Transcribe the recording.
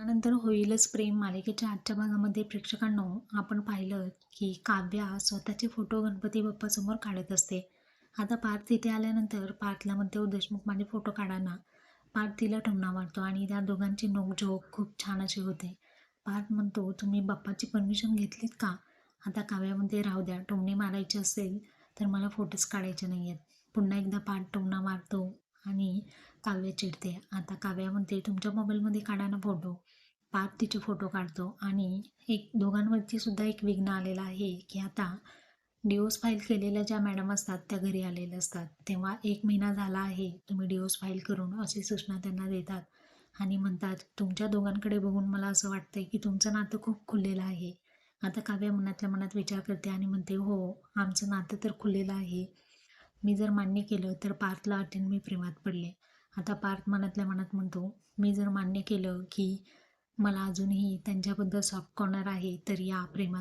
त्यानंतर होईलच प्रेम मालिकेच्या आजच्या भागामध्ये प्रेक्षकांनो आपण पाहिलं की काव्या स्वतःचे फोटो गणपती बाप्पासमोर काढत असते. आता पार्थ तिथे आल्यानंतर पार्थला म्हणते देशमुख माझे फोटो काढाना पार्थ तिला ठमणा मारतो आणि त्या दोघांची नोकझोक खूप छान अशी होते. पार्थ म्हणतो तुम्ही बाप्पाची परमिशन घेतलीत का? आता काव्यामध्ये राहू द्या टोमणे मारायचे असेल तर मला फोटोज काढायचे नाही आहेत पुन्हा एकदा पार्थ टोमणा मारतो. काव्य चिडते. आता काव्या म्हणते तुमच्या मोबाईलमध्ये काढा ना फोटो पार्थ तिचे फोटो काढतो आणि एक दोघांवरती सुद्धा एक विघ्न आलेलं आहे की आता डिओस फाईल केलेल्या ज्या मॅडम असतात त्या घरी आलेल्या असतात. तेव्हा एक महिना झाला आहे तुम्ही डिओस फाईल करून अशी सूचना त्यांना देतात आणि म्हणतात तुमच्या दोघांकडे बघून मला असं वाटतंय की तुमचं नातं खूप खुललेलं आहे. आता काव्या मनातल्या मनात विचार करते आणि म्हणते हो आमचं नातं तर खुललेलं आहे. मी जर मान्य केलं तर पार्थला अटीन मी प्रेमात पडले. आता पार्थ मनातल्या मनात म्हणतो मी जर मान्य केलं की मला अजूनही त्यांच्याबद्दल सॉफ्ट कॉर्नर आहे तर या प्रेमात